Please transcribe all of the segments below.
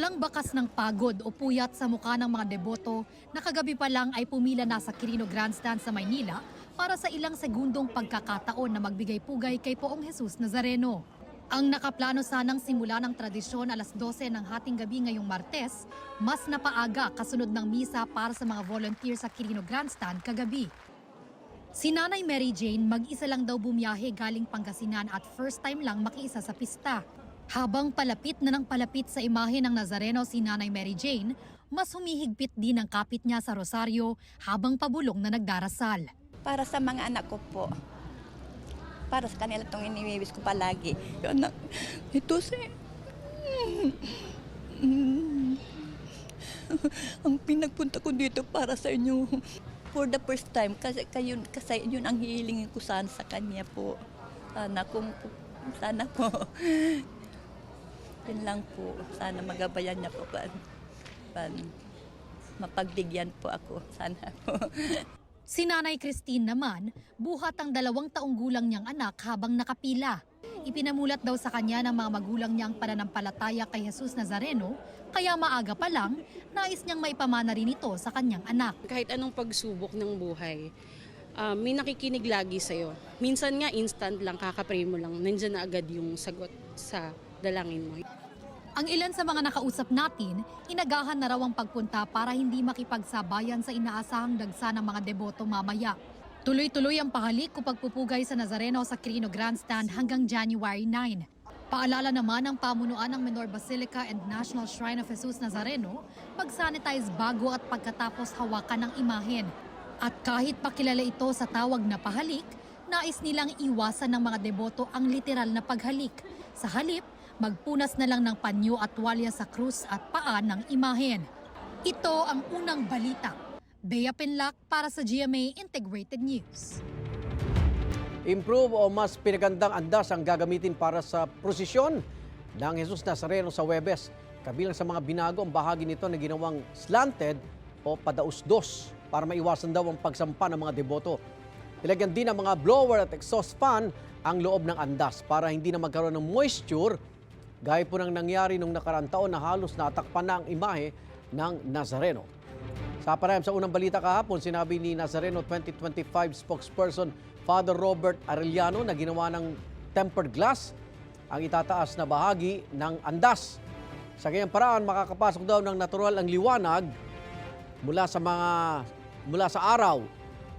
Walang bakas ng pagod o puyat sa mukha ng mga deboto na kagabi pa lang ay pumila na sa Quirino Grandstand sa Maynila para sa ilang segundong pagkakataon na magbigay pugay kay Poong Jesus Nazareno. Ang nakaplano sanang simula ng tradisyon alas 12 ng hating gabi ngayong Martes, mas napaaga kasunod ng misa para sa mga volunteer sa Quirino Grandstand kagabi. Si Nanay Mary Jane mag-isa lang daw bumiyahe galing Pangasinan at first time lang makiisa sa pista. Habang palapit na ng palapit sa imahe ng Nazareno si Nanay Mary Jane, mas humihigpit din ang kapit niya sa rosaryo habang pabulong na nagdarasal. Para sa mga anak ko po. Para sa kanila itong iniwibis ko palagi. Anak, ito si... ang pinagpunta ko dito para sa inyo. For the first time, kasi, kayo, kasi yun ang hihilingin ko sana sa kanya po. Sana kung sana po. Yun lang po. Sana magabayan niya po. Pan, pan, mapagbigyan po ako. Sana po. Si Nanay Christine naman, buhat ang dalawang taong gulang niyang anak habang nakapila. Ipinamulat daw sa kanya ng mga magulang niyang pananampalataya kay Jesus Nazareno, kaya maaga pa lang, nais niyang maipamana rin ito sa kanyang anak. kahit anong pagsubok ng buhay, ah, may nakikinig lagi sa'yo. Minsan nga instant lang, kakapray mo lang, nandyan na agad yung sagot sa dalangin mo. Ang ilan sa mga nakausap natin, inagahan na raw ang pagpunta para hindi makipagsabayan sa inaasahang dagsa ng mga deboto mamaya. Tuloy-tuloy ang pahalik o pagpupugay sa Nazareno sa Quirino Grandstand hanggang January 9. Paalala naman ng pamunuan ng Menor Basilica and National Shrine of Jesus Nazareno, mag-sanitize bago at pagkatapos hawakan ng imahen. At kahit pakilala ito sa tawag na pahalik, nais nilang iwasan ng mga deboto ang literal na paghalik. Sa halip, magpunas na lang ng panyo at tuwalya sa krus at paa ng imahen. Ito ang unang balita. Bea Pinlac para sa GMA Integrated News. Improve o mas pinagandang andas ang gagamitin para sa prosesyon ng Jesus Nazareno sa Webes. Kabilang sa mga binago ang bahagi nito na ginawang slanted o padausdos para maiwasan daw ang pagsampa ng mga deboto. Nilagyan din ng mga blower at exhaust fan ang loob ng andas para hindi na magkaroon ng moisture gaya po ng nangyari nung nakarang taon na halos natakpan na ang imahe ng Nazareno. Sa panayam sa unang balita kahapon, sinabi ni Nazareno 2025 spokesperson Father Robert Arellano na ginawa ng tempered glass ang itataas na bahagi ng andas. Sa ganyang paraan, makakapasok daw ng natural ang liwanag mula sa mga mula sa araw.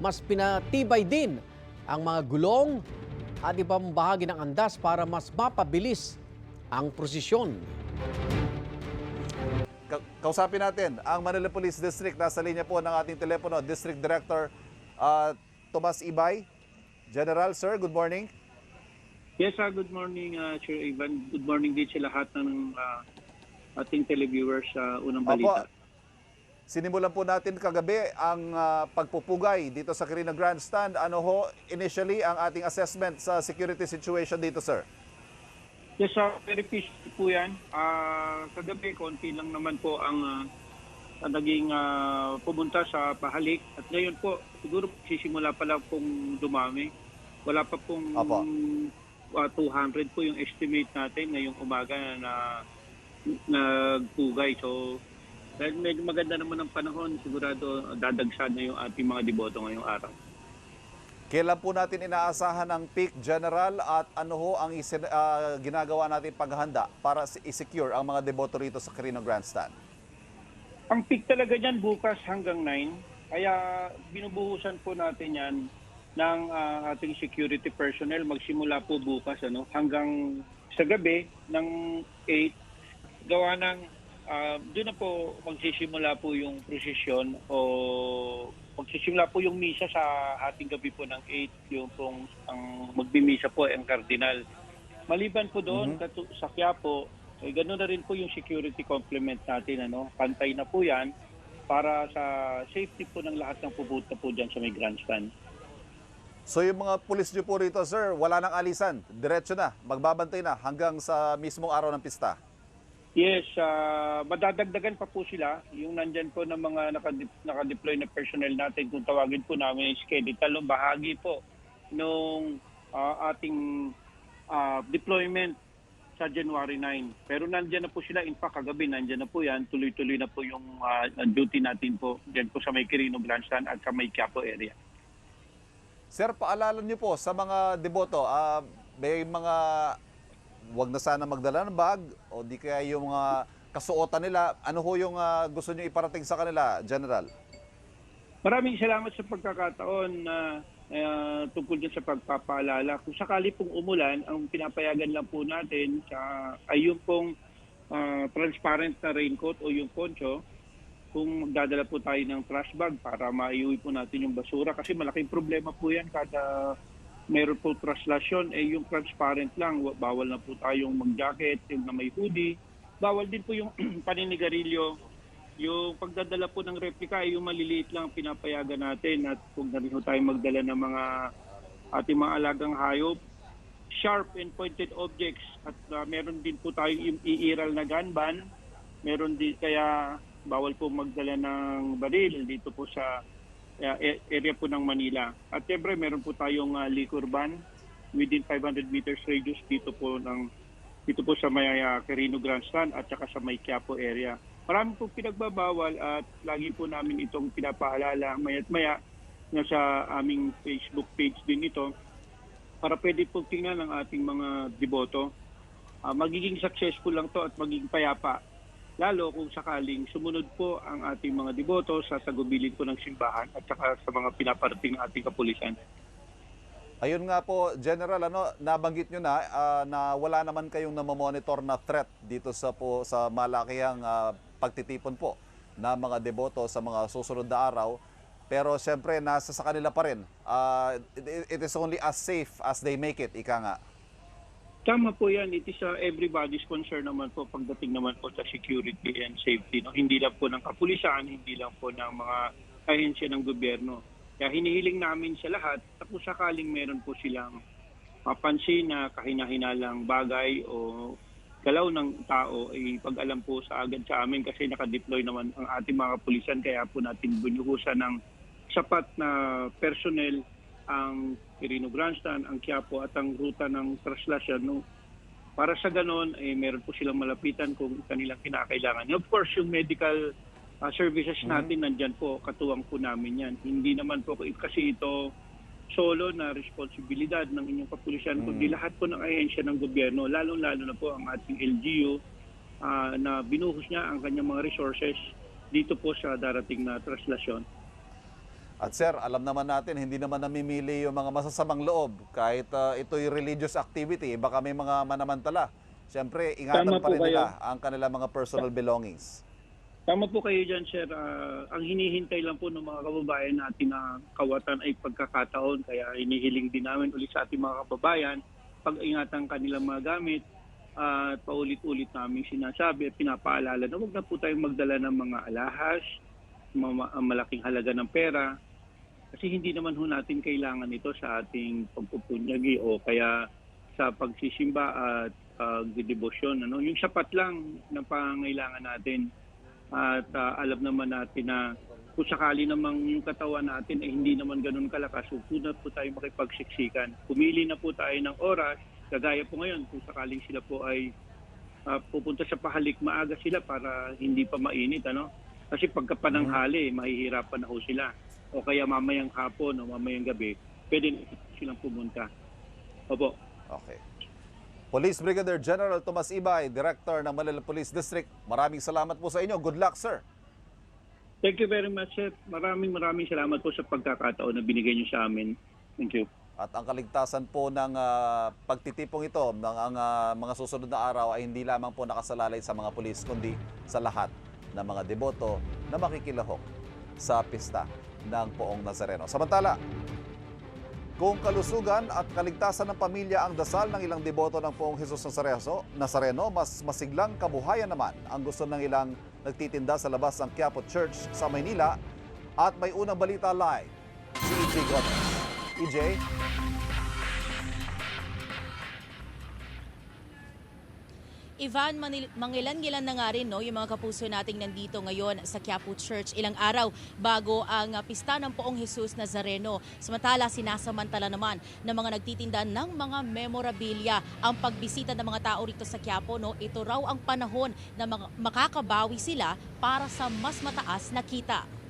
Mas pinatibay din ang mga gulong at ibang bahagi ng andas para mas mapabilis ang prosesyon. Ka- Kausapin natin ang Manila Police District. Nasa linya po ng ating telepono, District Director uh, Tomas Ibay. General, sir, good morning. Yes, sir. Good morning, uh, Sir Ivan. Good morning din sa lahat ng uh, ating televiewers sa unang balita. Sinimulan po natin kagabi ang ah, pagpupugay dito sa Quirino Grandstand. Ano ho initially ang ating assessment sa security situation dito, sir? Yes, sir. Very peaceful po yan. Ah, kagabi, konti lang naman po ang ang naging ah, pumunta sa pahalik. At ngayon po, siguro sisimula pa lang pong dumami. Wala pa pong Apo. ah, 200 po yung estimate natin ngayong umaga na nagpugay. So, dahil medyo maganda naman ang panahon, sigurado dadagsan na yung ating mga deboto ngayong araw. Kailan po natin inaasahan ang peak, General, at ano ho ang isin- ah, ginagawa natin paghahanda para i-secure ang mga deboto rito sa Quirino Grandstand? Ang peak talaga dyan bukas hanggang 9. Kaya binubuhusan po natin yan ng ah, ating security personnel. Magsimula po bukas ano, hanggang sa gabi ng 8. Gawa ng, ah, doon na po magsisimula po yung prosesyon o magsisimula po yung misa sa ating gabi po ng 8. Yung pong ang magbimisa po ang kardinal. Maliban po doon katu- sa Quiapo, eh, ganun na rin po yung security complement natin. Ano? Pantay na po yan para sa safety po ng lahat ng pupunta po dyan sa may grandstand. So yung mga pulis nyo po rito, sir, wala nang alisan. Diretso na, magbabantay na hanggang sa mismong araw ng pista. Yes, ah, madadagdagan pa po sila. Yung nandyan po ng mga nakade- nakadeploy na personnel natin, kung tawagin po namin schedule, talong bahagi po nung ah, ating ah, deployment sa January 9. Pero nandyan na po sila. In fact, kagabi nandyan na po yan. Tuloy-tuloy na po yung ah, duty natin po dyan po sa may Quirino Grandstand at sa may area. Sir, paalala niyo po sa mga deboto, ah, may mga wag na sana magdala ng bag o di kaya yung mga kasuotan nila. Ano ho yung ah, gusto niyo iparating sa kanila, General? Maraming salamat sa pagkakataon na ah, tungkol din sa pagpapaalala. Kung sakali pong umulan, ang pinapayagan lang po natin sa, ay yung pong ah, transparent na raincoat o yung poncho kung magdadala po tayo ng trash bag para maiuwi po natin yung basura kasi malaking problema po yan kada meron po traslasyon eh yung transparent lang. Wa- bawal na po tayong mag-jacket yung na may hoodie. Bawal din po yung paninigarilyo. Yung pagdadala po ng replika ay yung maliliit lang ang pinapayagan natin. At huwag na rin po tayong magdala ng mga ating mga alagang hayop sharp and pointed objects. At uh, meron din po tayong iiral na gun ban. Meron din kaya bawal po magdala ng baril dito po sa uh, area po ng Manila. At siyempre meron po tayong uh, liquor ban within 500 meters radius dito po ng dito po sa may uh, Carino Grandstand at saka sa may Quiapo area. Marami po pinagbabawal at lagi po namin itong pinapaalala maya't maya nasa aming Facebook page din ito para pwede po tingnan ng ating mga deboto. Ah, magiging successful lang to at magiging payapa lalo kung sakaling sumunod po ang ating mga deboto sa tagubilin po ng simbahan at saka sa mga pinaparating ng ating kapulisan. Ayun nga po, General, ano, nabanggit nyo na ah, na wala naman kayong namomonitor na threat dito sa po sa malakihang ah, pagtitipon po na mga deboto sa mga susunod na araw. Pero siyempre, nasa sa kanila pa rin. Ah, it, it is only as safe as they make it, ika nga. Tama po yan. It is uh, everybody's concern naman po pagdating naman po sa security and safety. No? Hindi lang po ng kapulisan, hindi lang po ng mga ahensya ng gobyerno. Kaya hinihiling namin sa lahat na kung sakaling meron po silang mapansin na kahina-hinalang bagay o galaw ng tao ay pag-alam po sa agad sa amin kasi nakadeploy naman ang ating mga kapulisan kaya po natin bunyuhusan ng sapat na personnel ang Quirino Grandstand, ang Quiapo at ang ruta ng traslasyon. No? Para sa ganon, eh, meron po silang malapitan kung kanilang kinakailangan. Of course, yung medical uh, services natin nandyan po, katuwang po namin yan. Hindi naman po kasi ito solo na responsibilidad ng inyong kapulisan, kundi lahat po ng ahensya ng gobyerno, lalong-lalo na po ang ating LGU ah, na binuhos niya ang kanyang mga resources dito po sa darating na traslasyon. At sir, alam naman natin, hindi naman namimili yung mga masasamang loob. Kahit ah, ito'y religious activity, baka may mga manamantala. Siyempre, ingatan Tama pa rin nila ang kanilang mga personal belongings. Tama po kayo dyan, sir. Ah, ang hinihintay lang po ng mga kababayan natin na kawatan ay pagkakataon. Kaya hinihiling din namin ulit sa ating mga kababayan pag-ingatan kanilang mga gamit at paulit-ulit namin sinasabi at pinapaalala na huwag na po tayong magdala ng mga alahas, mga malaking halaga ng pera. Kasi hindi naman ho natin kailangan ito sa ating pagpupunyagi o kaya sa pagsisimba at pagdedebosyon. Ano? Yung sapat lang ng pangailangan natin at ah, alam naman natin na kung sakali namang yung katawan natin ay hindi naman ganun kalakas, huwag na po tayo makipagsiksikan. Pumili na po tayo ng oras, kagaya po ngayon, kung sakaling sila po ay ah, pupunta sa pahalik, maaga sila para hindi pa mainit. Ano? Kasi pagka pananghali, mahihirapan na ho sila. O kaya mamayang hapon o mamayang gabi, pwede silang pumunta. Opo. Okay. Police Brigadier General Tomas Ibay, Director ng Manila Police District. Maraming salamat po sa inyo. Good luck, sir. Thank you very much, sir. Maraming maraming salamat po sa pagkakataon na binigay niyo sa amin. Thank you. At ang kaligtasan po ng ah, pagtitipong ito ng ang ah, mga susunod na araw ay hindi lamang po nakasalalay sa mga pulis kundi sa lahat ng mga deboto na makikilahok sa pista ng Poong Nazareno. Samantala, kung kalusugan at kaligtasan ng pamilya ang dasal ng ilang deboto ng Poong Jesus Nazareno, Nazareno, mas masiglang kabuhayan naman ang gusto ng ilang nagtitinda sa labas ng Quiapo Church sa Maynila at may unang balita live si EJ Gomez. EJ? Ivan, mangilan-ngilan na nga rin no, yung mga kapuso nating nandito ngayon sa Quiapo Church ilang araw bago ang ah, pista ng Poong Jesus Nazareno. Samantala, sinasamantala naman ng mga nagtitinda ng mga memorabilia ang pagbisita ng mga tao rito sa Quiapo. No, ito raw ang panahon na makakabawi sila para sa mas mataas na kita.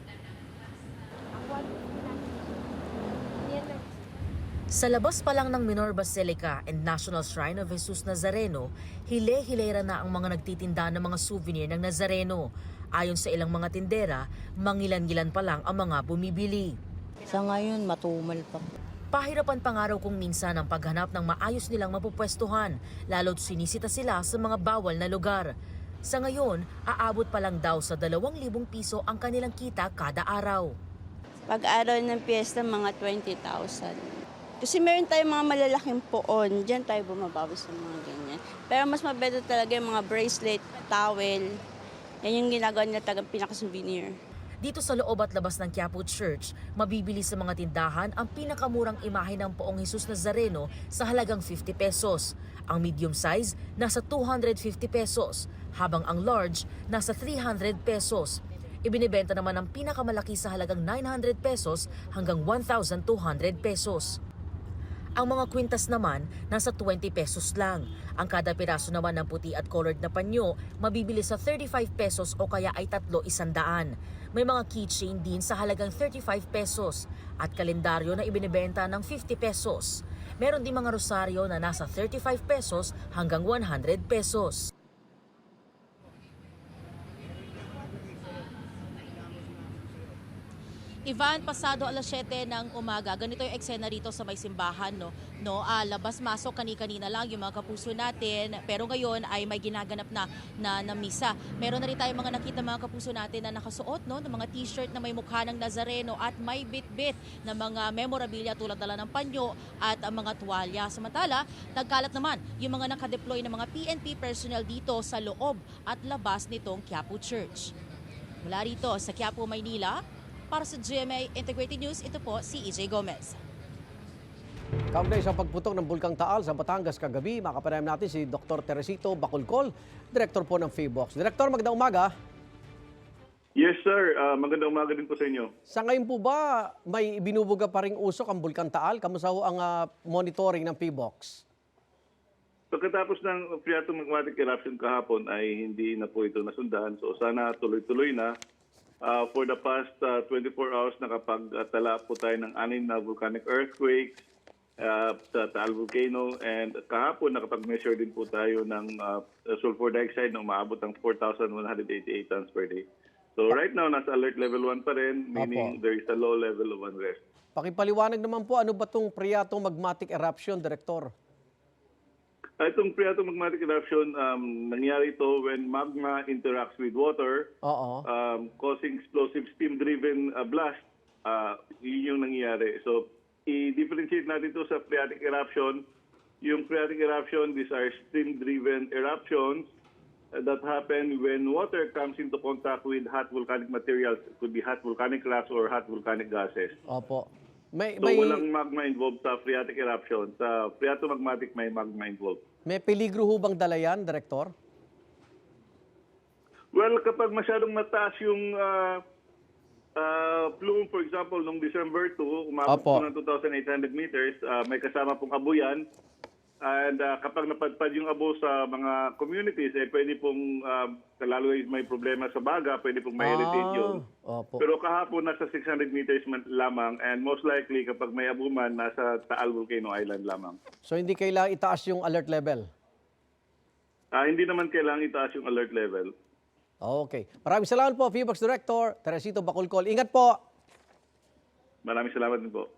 Sa labas pa lang ng Minor Basilica and National Shrine of Jesus Nazareno, hile-hilera na ang mga nagtitinda ng mga souvenir ng Nazareno. Ayon sa ilang mga tindera, mangilan-gilan pa lang ang mga bumibili. Sa ngayon, matumal pa. Pahirapan pa nga raw kung minsan ang paghanap ng maayos nilang mapupwestuhan, lalo't sinisita sila sa mga bawal na lugar. Sa ngayon, aabot pa lang daw sa 2,000 piso ang kanilang kita kada araw. Pag araw ng piyesta, mga 20,000. Kasi meron tayong mga malalaking poon, diyan tayo bumabawi sa mga ganyan. Pero mas mabeto talaga yung mga bracelet, towel. Yan yung ginagawa nila tagang pinaka-souvenir. Dito sa loob at labas ng Quiapo Church, mabibili sa mga tindahan ang pinakamurang imahe ng Poong Jesus Nazareno sa halagang 50 pesos. Ang medium size nasa 250 pesos, habang ang large nasa 300 pesos. Ibinibenta naman ang pinakamalaki sa halagang 900 pesos hanggang 1,200 pesos. Ang mga kwintas naman, nasa 20 pesos lang. Ang kada piraso naman ng puti at colored na panyo, mabibili sa 35 pesos o kaya ay tatlo isandaan. May mga keychain din sa halagang 35 pesos at kalendaryo na ibinibenta ng 50 pesos. Meron din mga rosaryo na nasa 35 pesos hanggang 100 pesos. Ivan, pasado alas 7 ng umaga, ganito yung eksena rito sa may simbahan. No? No, ah, labas-masok kani-kanina lang yung mga kapuso natin. Pero ngayon ay may ginaganap na, na, na misa. Meron na rin tayong mga nakita mga kapuso natin na nakasuot no, ng mga t-shirt na may mukha ng Nazareno at may bit-bit na mga memorabilia tulad dala ng panyo at ang mga tuwalya. Samantala, nagkalat naman yung mga nakadeploy ng mga PNP personnel dito sa loob at labas nitong Quiapo Church. Mula rito sa Quiapo, Maynila, para sa GMA Integrated News, ito po si EJ Gomez. Kaugnay sa pagputok ng Bulkang Taal sa Batangas kagabi, makapanayam natin si Dr. Teresito Bacolcol, Director po ng FABOX. Director, magandang umaga. Yes sir, Ah, magandang umaga din po sa inyo. Sa ngayon po ba may binubuga pa ring usok ang Bulkang Taal? Kamusta ho ang ah, monitoring ng FABOX? Pagkatapos ng phreatomagmatic eruption kahapon ay hindi na po ito nasundahan. So sana tuloy-tuloy na. Ah, for the past ah, 24 hours nakapagtala po tayo ng anim na volcanic earthquakes ah, sa Taal Volcano and kahapon nakapag-measure din po tayo ng ah, sulfur dioxide na umaabot ng 4,188 tons per day. So right now nasa alert level 1 pa rin, meaning Apo. there is a low level of unrest. Pakipaliwanag naman po, ano ba itong magmatic eruption, Director? Ah, Itong phreatomagmatic eruption, um, nangyari ito when magma interacts with water, Oo. um, causing explosive steam-driven uh, blast. Uh, yun yung nangyayari. So, i-differentiate natin ito sa phreatic eruption. Yung phreatic eruption, these are steam-driven eruptions that happen when water comes into contact with hot volcanic materials. It could be hot volcanic rocks or hot volcanic gases. Opo. May, So, may, walang magma involved sa phreatic eruption. Sa phreatomagmatic, may magma involved. May peligro ho bang dala yan, Director? Well, kapag masyadong mataas yung ah, ah, plume, for example, nung December 2, umabot po ng 2,800 meters, ah, may kasama pong abuyan. And ah, kapag napadpad yung abo sa mga communities, eh pwede pong, uh, lalo may problema sa baga, pwede pong may heritage yun. Ah, Opo. Pero kahapon, nasa 600 meters man lamang and most likely kapag may abo man, nasa Taal Volcano Island lamang. So hindi kailangan itaas yung alert level? Ah, hindi naman kailangang itaas yung alert level. Okay. Maraming salamat po, FIBOX Director, Teresito Bacolcol. Ingat po! Maraming salamat din po.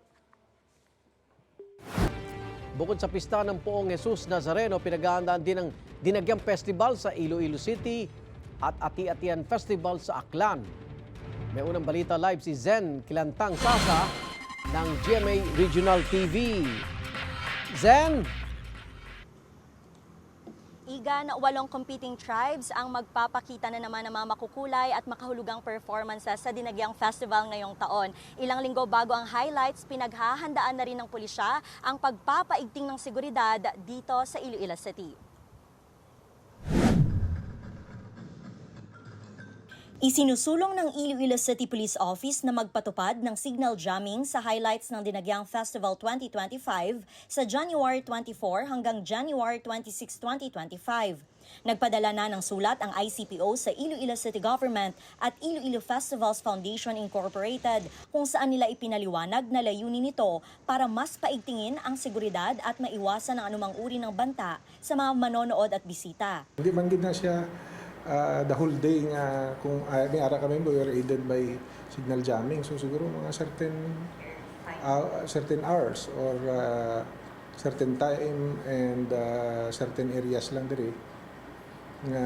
Bukod sa pista ng Poong Jesus Nazareno, pinaghahandaan din ang Dinagyang Festival sa Iloilo City at Ati-Atian Festival sa Aklan. May unang balita live si Zen Kilantang Sasa ng GMA Regional TV. Zen! Igan, walong competing tribes ang magpapakita na naman ng mga makukulay at makahulugang performances sa Dinagyang Festival ngayong taon. Ilang linggo bago ang highlights, pinaghahandaan na rin ng pulisya ang pagpapaigting ng seguridad dito sa Iloilo City. Isinusulong ng Iloilo City Police Office na magpatupad ng signal jamming sa highlights ng Dinagyang Festival 2025 sa January 24 hanggang January 26, 2025. Nagpadala na ng sulat ang ICPO sa Iloilo City Government at Iloilo Festivals Foundation Incorporated kung saan nila ipinaliwanag na layunin nito para mas paigtingin ang seguridad at maiwasan ang anumang uri ng banta sa mga manonood at bisita. Hindi man gid na siya ah, the whole day nga kung uh, ni ara kami we were aided by signal jamming. So siguro mga certain uh, certain hours or uh, certain time and uh, certain areas lang diri nga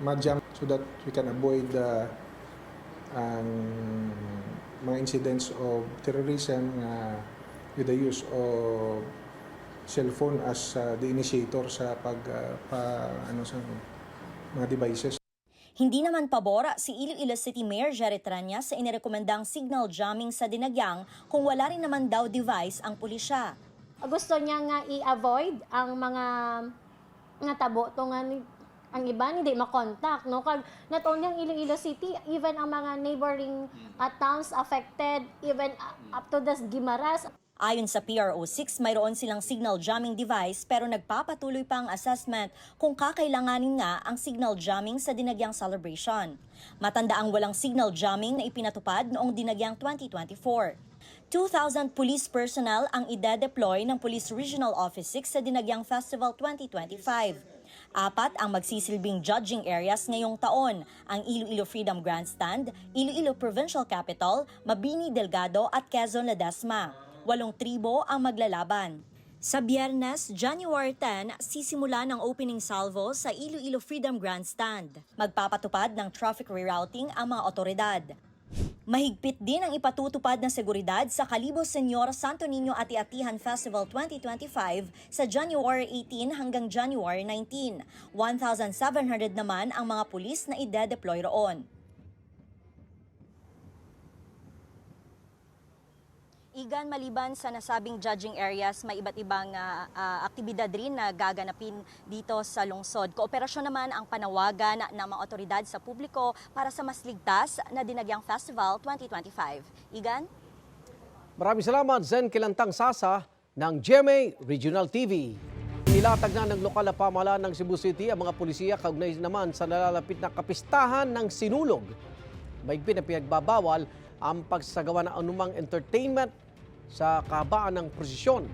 ma-jam so that we can avoid the ang mga incidents of terrorism nga with the use of cellphone as uh, the initiator sa pag uh, pa, ano sa mga devices. Hindi naman pabor si Iloilo City Mayor Jerry Tranya sa inirekomendang signal jamming sa Dinagyang kung wala rin naman daw device ang pulisya. gusto niya nga i-avoid ang mga nga tabo to nga ni- ang iba hindi makontak no kag not only ang Iloilo City even ang mga neighboring uh, towns affected even uh, up to the Gimaras Ayon sa PRO6, mayroon silang signal jamming device pero nagpapatuloy pa ang assessment kung kakailanganin nga ang signal jamming sa Dinagyang celebration. Matanda ang walang signal jamming na ipinatupad noong Dinagyang 2024. 2,000 police personnel ang ide-deploy ng Police Regional Office 6 sa Dinagyang Festival 2025. Apat ang magsisilbing judging areas ngayong taon, ang Iloilo Freedom Grandstand, Iloilo Provincial Capital, Mabini Delgado at Quezon Ledesma. Walong tribo ang maglalaban. Sa biyernes, January 10, sisimula ng opening salvo sa Iloilo Freedom Grandstand. Magpapatupad ng traffic rerouting ang mga otoridad. Mahigpit din ang ipatutupad ng seguridad sa Kalibo Senyor Santo Niño Ati-Atihan Festival 2025 sa January 18 hanggang January 19. 1,700 naman ang mga pulis na ide-deploy roon. Igan, maliban sa nasabing judging areas, may iba't ibang ah, ah, aktibidad rin na gaganapin dito sa lungsod. Kooperasyon naman ang panawagan ng mga otoridad sa publiko para sa mas ligtas na Dinagyang Festival 2025. Igan? Maraming salamat, Zen Kilantang Sasa ng GMA Regional TV. Nilatag na ng lokal na pamahalaan ng Cebu City ang mga pulisya kaugnay naman sa nalalapit na kapistahan ng sinulog. Maigpit na ang pagsagawa ng anumang entertainment sa kahabaan ng prosesyon.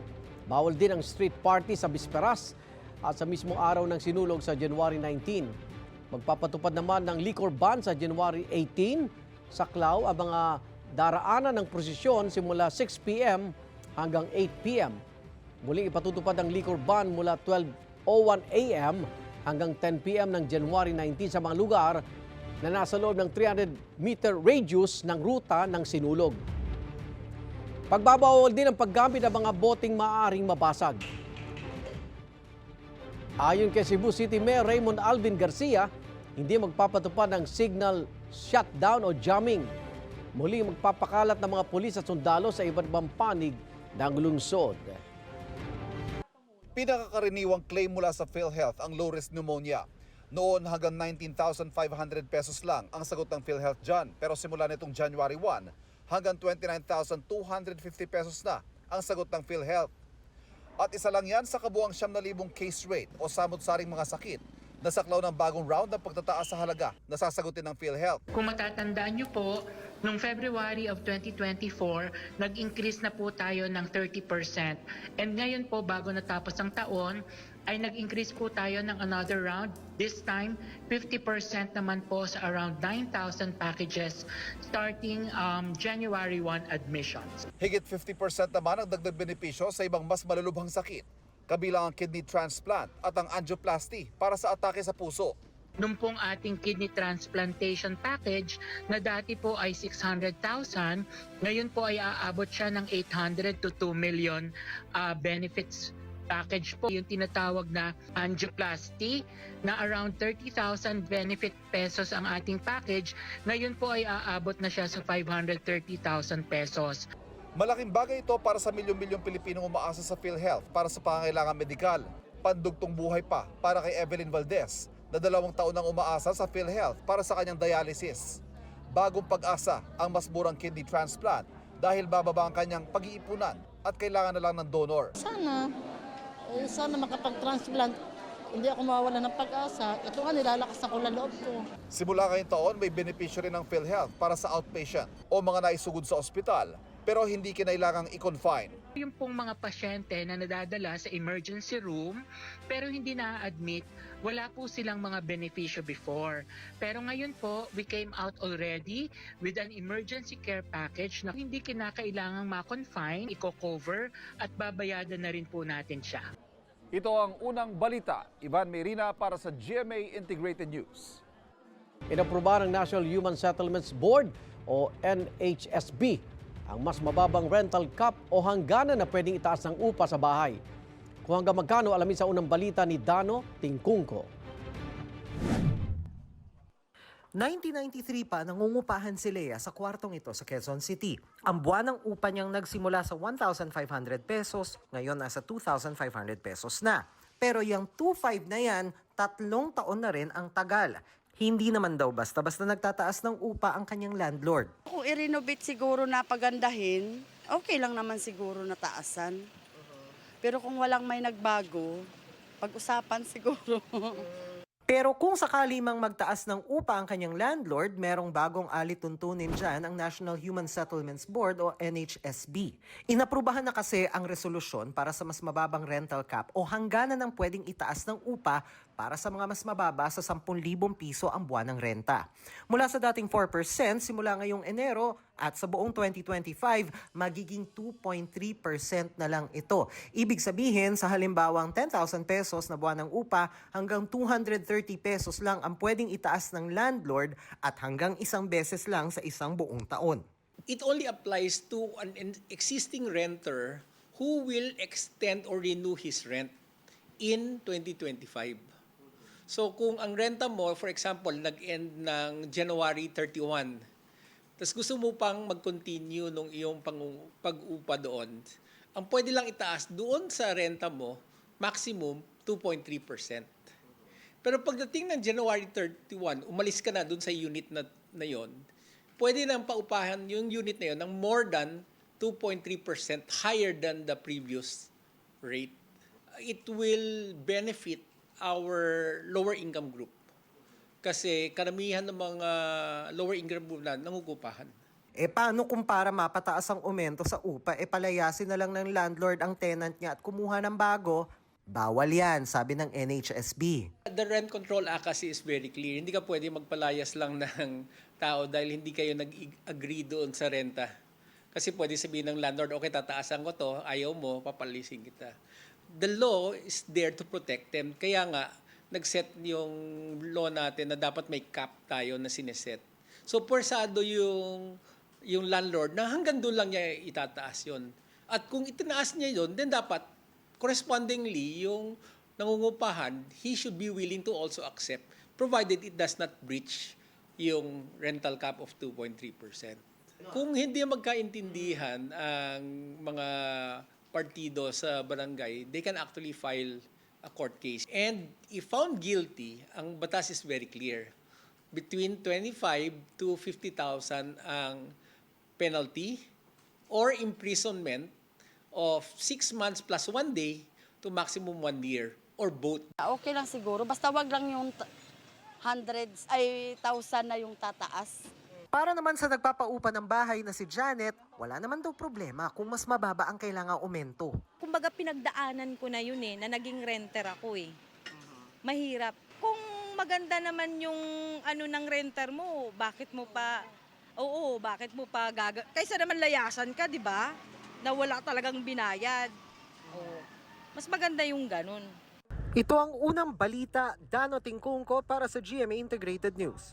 Bawal din ang street party sa bisperas at sa mismong araw ng sinulog sa January 19. Magpapatupad naman ng liquor ban sa January 18 sa Clau ang mga daraanan ng prosesyon simula 6 p.m. hanggang 8 p.m. Muling ipatutupad ang liquor ban mula 12.01 a.m. hanggang 10 p.m. ng January 19 sa mga lugar na nasa loob ng 300 meter radius ng ruta ng sinulog. Pagbabawal din ang paggamit ng mga boteng maaaring mabasag. Ayon kay Cebu City Mayor Raymond Alvin Garcia, hindi magpapatupad ng signal shutdown o jamming. Muli magpapakalat ng mga pulis at sundalo sa iba't ibang panig ng lungsod. Pinakakaraniwang claim mula sa PhilHealth ang low-risk pneumonia. Noon hanggang 19,500 pesos lang ang sagot ng PhilHealth dyan. Pero simula nitong January 1 hanggang 29,250 pesos na ang sagot ng PhilHealth. At isa lang yan sa kabuang 7,000 case rate o samot-saring mga sakit na saklaw ng bagong round ng pagtataas sa halaga na sasagutin ng PhilHealth. Kung matatandaan nyo po, noong February of 2024, nag-increase na po tayo ng 30%. And ngayon po, bago natapos ang taon, ay nag-increase po tayo ng another round. This time, 50% naman po sa around 9,000 packages starting um, January 1 admissions. Higit 50% naman ang dagdag benepisyo sa ibang mas malulubhang sakit, kabilang ang kidney transplant at ang angioplasty para sa atake sa puso. Nung pong ating kidney transplantation package na dati po ay 600,000, ngayon po ay aabot siya ng 800 to 2 million uh, benefits package po yung tinatawag na angioplasty na around 30,000 benefit pesos ang ating package ngayon po ay aabot na siya sa 530,000 pesos Malaking bagay ito para sa milyon-milyong Pilipinong umaasa sa PhilHealth para sa pangangailangan medikal. Pandugtong buhay pa para kay Evelyn Valdez na dalawang taon nang umaasa sa PhilHealth para sa kanyang dialysis. Bagong pag-asa ang mas murang kidney transplant dahil bababa ang kanyang pag-iipunan at kailangan na lang ng donor. Sana, eh, sana makapag-transplant. Hindi ako mawawala ng pag-asa. Ito nga, nilalakas ako na loob ko. Simula ngayong taon, may benepisyo rin ng PhilHealth para sa outpatient o mga naisugod sa ospital pero hindi kinailangang i-confine. Yung pong mga pasyente na nadadala sa emergency room pero hindi na-admit, wala po silang mga benepisyo before. Pero ngayon po, we came out already with an emergency care package na hindi kinakailangang ma-confine, i-cover at babayadan na rin po natin siya. Ito ang unang balita. Ivan Merina para sa GMA Integrated News. Inapruba ng National Human Settlements Board o NHSB ang mas mababang rental cap o hangganan na pwedeng itaas ng upa sa bahay. Kung hanggang magkano alamin sa unang balita ni Dano Tingkungko. 1993 pa nangungupahan si Lea sa kwartong ito sa Quezon City. Ang buwan ng upa niyang nagsimula sa 1,500 pesos, ngayon nasa 2,500 pesos na. Pero yung 2,500 na yan, tatlong taon na rin ang tagal. Hindi naman daw basta-basta nagtataas ng upa ang kanyang landlord. Kung i-renovate siguro na pagandahin, okay lang naman siguro na taasan. Pero kung walang may nagbago, pag-usapan siguro. Pero kung sakali mang magtaas ng upa ang kanyang landlord, merong bagong alituntunin dyan ang National Human Settlements Board o NHSB. Inaprubahan na kasi ang resolusyon para sa mas mababang rental cap o hangganan ng pwedeng itaas ng upa para sa mga mas mababa sa 10,000 piso ang buwan ng renta. Mula sa dating 4% simula ngayong Enero at sa buong 2025, magiging 2.3% na lang ito. Ibig sabihin, sa halimbawang 10,000 pesos na buwan ng upa, hanggang 230 pesos lang ang pwedeng itaas ng landlord at hanggang isang beses lang sa isang buong taon. it only applies to an existing renter who will extend or renew his rent in 2025. So kung ang renta mo, for example, nag-end ng January 31, tapos gusto mo pang mag-continue nung iyong pag-upa doon, ang pwede lang itaas doon sa renta mo, maximum 2.3%. Pero pagdating ng January 31, umalis ka na doon sa unit na, na yon, pwede nang paupahan yung unit na yon ng more than 2.3% higher than the previous rate. It will benefit our lower income group. Kasi karamihan ng mga lower income group na nangukupahan. E paano kung para mapataas ang aumento sa upa, e palayasin na lang ng landlord ang tenant niya at kumuha ng bago? Bawal yan, sabi ng NHSB. The Rent Control Act kasi is very clear. Hindi ka pwede magpalayas lang ng tao dahil hindi kayo nag-agree doon sa renta. Kasi pwede sabihin ng landlord, okay, tataasan ko to, ayaw mo, papalisin kita. The law is there to protect them. Kaya nga, nag-set yung law natin na dapat may cap tayo na sineset. So, persado yung, yung landlord na hanggang doon lang niya itataas yon. At kung itinaas niya yon, then dapat correspondingly, yung nangungupahan, he should be willing to also accept, provided it does not breach yung rental cap of 2.3%. Kung hindi magkaintindihan ang mga partido sa barangay, they can actually file a court case. And if found guilty, ang batas is very clear. Between 25 to 50,000 ang penalty or imprisonment of 6 months plus 1 day to maximum 1 year or both. Okay lang siguro. Basta wag lang yung hundreds, ay thousand na yung tataas. Para naman sa nagpapaupa ng bahay na si Janet, wala naman daw problema kung mas mababa ang kailangang aumento. Kumbaga pinagdaanan ko na yun eh, na naging renter ako eh. Mahirap. Kung maganda naman yung ano ng renter mo, bakit mo pa, oo, bakit mo pa gaga... Kaysa naman layasan ka, di ba? Na wala talagang binayad. Oo. Mas maganda yung ganun. Ito ang unang balita, Dano Tingkungko para sa GMA Integrated News.